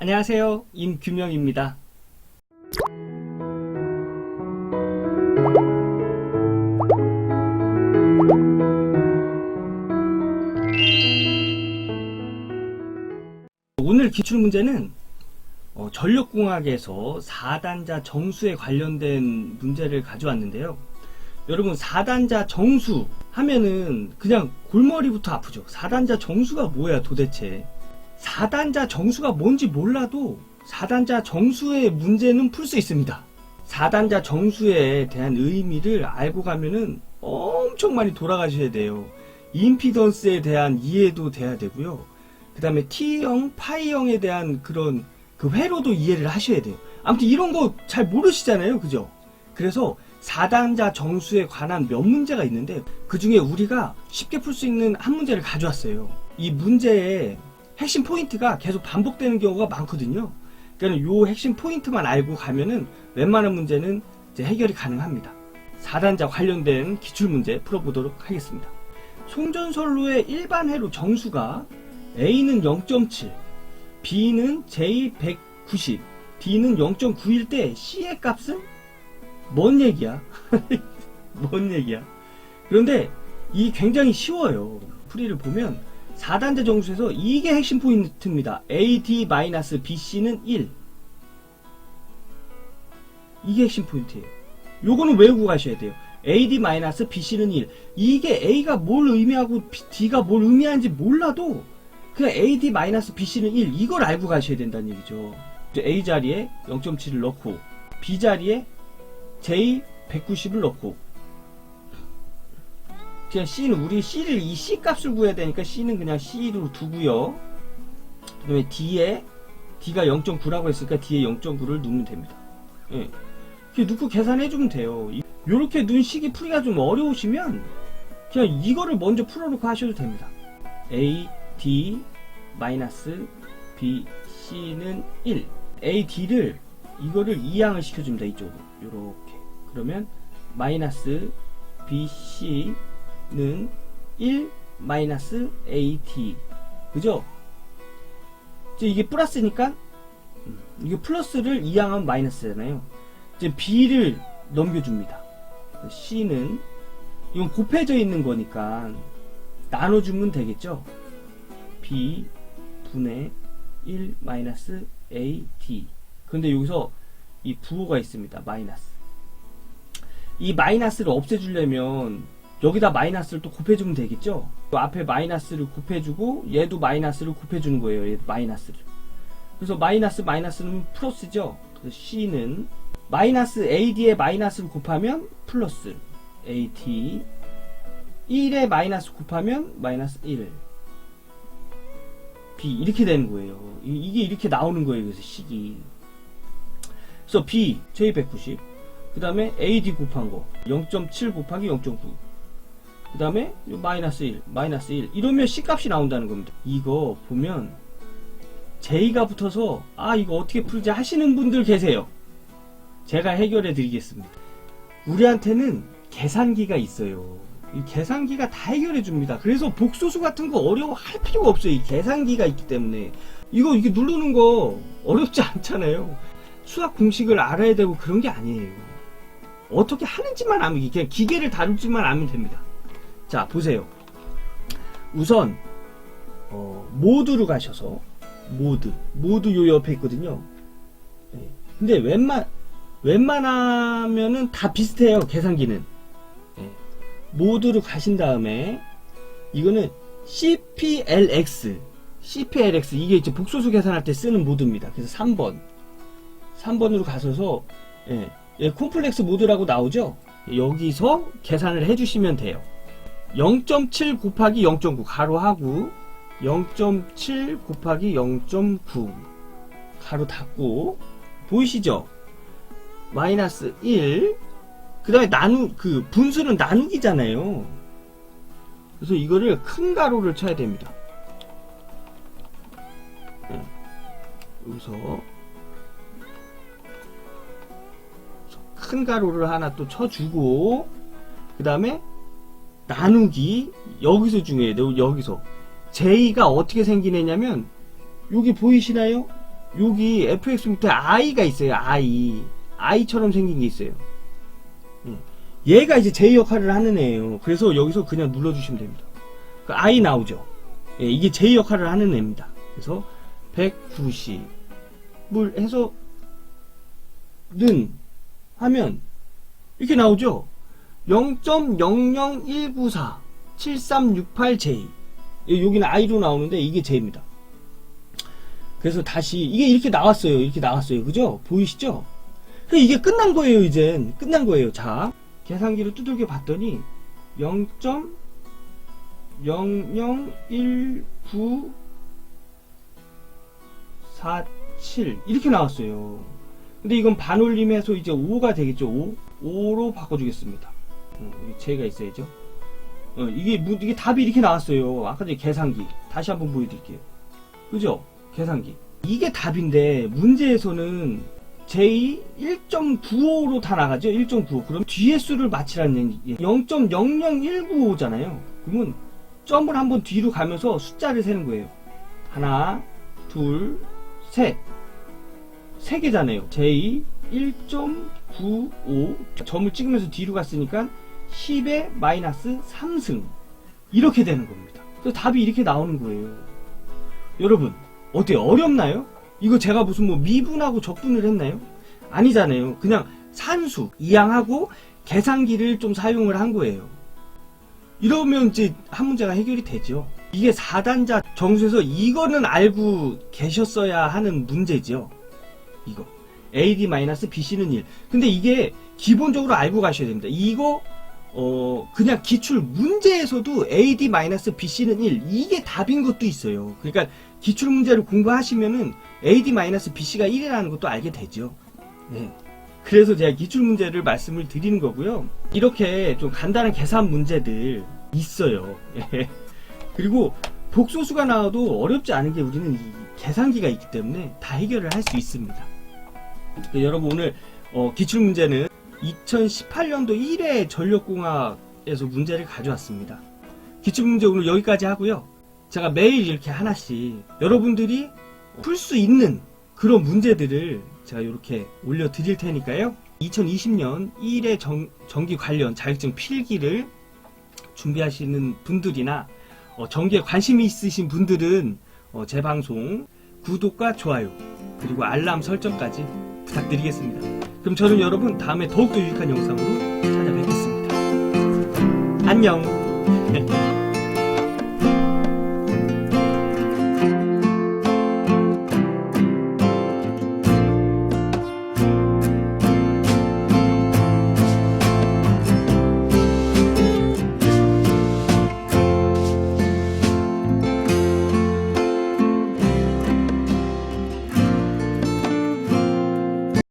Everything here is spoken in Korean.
안녕하세요. 임규명입니다. 오늘 기출 문제는 어, 전력공학에서 4단자 정수에 관련된 문제를 가져왔는데요. 여러분 4단자 정수 하면은 그냥 골머리부터 아프죠. 4단자 정수가 뭐야 도대체. 4단자 정수가 뭔지 몰라도 4단자 정수의 문제는 풀 수 있습니다. 4단자 정수에 대한 의미를 알고 가면은 엄청 많이 돌아가셔야 돼요. 임피던스에 대한 이해도 돼야 되고요. 그 다음에 T형, 파이형에 대한 그런 그 회로도 이해를 하셔야 돼요. 아무튼 이런 거 잘 모르시잖아요. 그죠? 그래서 4단자 정수에 관한 몇 문제가 있는데 그 중에 우리가 쉽게 풀 수 있는 한 문제를 가져왔어요. 이 문제의 핵심 포인트가 계속 반복되는 경우가 많거든요. 그러니까 요 핵심 포인트만 알고 가면은 웬만한 문제는 이제 해결이 가능합니다. 4단자 관련된 기출 문제 풀어보도록 하겠습니다. 송전선로의 일반 회로 정수가 A는 0.7, B는 J190, D는 0.9일 때 C의 값은 뭔 얘기야? 뭔 얘기야? 그런데 이 굉장히 쉬워요. 풀이를 보면 4단자 정수에서 이게 핵심 포인트입니다. AD-BC는 1. 이게 핵심 포인트예요. 요거는 외우고 가셔야 돼요. AD-BC는 1. 이게 A가 뭘 의미하고 D가 뭘 의미하는지 몰라도 그냥 AD-BC는 1. 이걸 알고 가셔야 된다는 얘기죠. A 자리에 0.7을 넣고 B 자리에 J 190을 넣고 그냥 C는 우리 C를 이 C 값을 구해야 되니까 C는 그냥 C로 두고요. 그다음에 D에 D가 0.9라고 했으니까 D에 0.9를 넣으면 됩니다. 예. 넣고 계산해 주면 돼요. 이렇게 눈 식이 풀이가 좀 어려우시면 그냥 이거를 먼저 풀어놓고 하셔도 됩니다. A D 마이너스 B C는 1. A D를 이거를 이항을 시켜줍니다. 이쪽으로 이렇게 그러면 마이너스 BC 는 1 마이너스 AT 그죠? 이제 이게 플러스니까 음, 이게 플러스를 이항하면 마이너스잖아요. 이제 B를 넘겨줍니다. C는 이건 곱해져 있는 거니까 나눠주면 되겠죠? B 분의 1 마이너스 AT 근데 여기서 이 부호가 있습니다. 마이너스. 이 마이너스를 없애주려면 여기다 마이너스를 또 곱해주면 되겠죠? 그 앞에 마이너스를 곱해주고 얘도 마이너스를 곱해주는 거예요. 얘 마이너스를. 그래서 마이너스 마이너스는 플러스죠. 그래서 C는 마이너스 AD에 마이너스를 곱하면 플러스 AT 1에 마이너스 곱하면 마이너스 1 B 이렇게 되는 거예요. 이- 이게 이렇게 나오는 거예요. 그래서 식이. 그래서 B J190 그 다음에 AD 곱한 거 0.7 곱하기 0.9 그 다음에 마이너스 1 마이너스 1 이러면 C 값이 나온다는 겁니다. 이거 보면 J가 붙어서 아 이거 어떻게 풀지 하시는 분들 계세요. 제가 해결해 드리겠습니다. 우리한테는 계산기가 있어요. 이 계산기가 다 해결해 줍니다. 그래서 복소수 같은 거 어려워할 필요가 없어요. 이 계산기가 있기 때문에. 이거 이게 누르는 거 어렵지 않잖아요. 수학 공식을 알아야 되고 그런 게 아니에요. 어떻게 하는지만 알면 그냥 기계를 다룰지만 알면 됩니다. 자 보세요. 우선 어, 모드로 가셔서 모드 모드 요 옆에 있거든요. 네. 근데 웬만 웬만하면은 다 비슷해요 계산기는. 네. 모드로 가신 다음에 이거는 CPLX CPLX 이게 이제 복소수 계산할 때 쓰는 모드입니다. 그래서 3번 3번으로 가셔서 예, 예, 콤플렉스 모드라고 나오죠? 여기서 계산을 해주시면 돼요. 0.7 곱하기 0.9 가로하고 0.7 곱하기 0.9 가로 닫고 보이시죠? 마이너스 1. 그 다음에 나누 그 분수는 나누기잖아요. 그래서 이거를 큰 가로를 쳐야 됩니다. 예, 여기서 큰 가로를 하나 또 쳐주고 그 다음에 나누기 여기서 중요해요 여기서 J가 어떻게 생기느냐면 여기 보이시나요? 여기 fx 밑에 i가 있어요. i. i처럼 생긴 게 있어요. 예. 얘가 이제 제 역할을 하는 애예요. 그래서 여기서 그냥 눌러주시면 됩니다. 그 i 나오죠. 예, 이게 제 역할을 하는 애입니다. 그래서 190을 해서 는 하면 이렇게 나오죠. 0.00194 7368J 예, 여기는 i로 나오는데 이게 j입니다. 그래서 다시 이게 이렇게 나왔어요. 이렇게 나왔어요. 그죠? 보이시죠? 그러니까 이게 끝난 거예요. 이젠 끝난 거예요. 자 계산기를 두들겨 봤더니 0.00194 7 이렇게 나왔어요. 근데 이건 반올림해서 이제 5가 되겠죠. 5 5로 바꿔주겠습니다. 어, 제가 있어야죠. 어, 이게 무- 이게 답이 이렇게 나왔어요. 아까 전에 계산기 다시 한번 보여드릴게요. 그죠? 계산기 이게 답인데 문제에서는 J 1.95로 다 나가죠. 1.95 그럼 뒤에 수를 맞히라는 얘기 0.00195잖아요. 그러면 점을 한번 뒤로 가면서 숫자를 세는 거예요. 하나, 둘, 셋. 세 개잖아요. J 1.95 점을 찍으면서 뒤로 갔으니까 10의 마이너스 3승 이렇게 되는 겁니다. 그래서 답이 이렇게 나오는 거예요. 여러분 어때요? 어렵나요? 이거 제가 무슨 뭐 미분하고 적분을 했나요? 아니잖아요. 그냥 산수 이항하고 계산기를 좀 사용을 한 거예요. 이러면 이제 한 문제가 해결이 되죠. 이게 4단자 정수에서 이거는 알고 계셨어야 하는 문제죠. 이거. AD-BC는 1. 근데 이게 기본적으로 알고 가셔야 됩니다. 이거 어 그냥 기출 문제에서도 AD-BC는 1. 이게 답인 것도 있어요. 그러니까 기출 문제를 공부하시면은 AD-BC가 1이라는 것도 알게 되죠. 네. 그래서 제가 기출 문제를 말씀을 드리는 거고요. 이렇게 좀 간단한 계산 문제들 있어요. 예. 그리고 복소수가 나와도 어렵지 않은 게 우리는 이 계산기가 있기 때문에 다 해결을 할 수 있습니다. 네, 여러분 오늘 어, 기출 문제는 2018년도 1회 전력공학에서 문제를 가져왔습니다. 기출 문제 오늘 여기까지 하고요. 제가 매일 이렇게 하나씩 여러분들이 풀 수 있는 그런 문제들을 제가 이렇게 올려드릴 테니까요. 2020년 1회 정, 전기 관련 자격증 필기를 준비하시는 분들이나 어, 전기에 관심이 있으신 분들은 어, 제 방송 구독과 좋아요 그리고 알람 설정까지 부탁드리겠습니다. 그럼 저는 여러분 다음에 더욱더 유익한 영상으로 찾아뵙겠습니다. 안녕.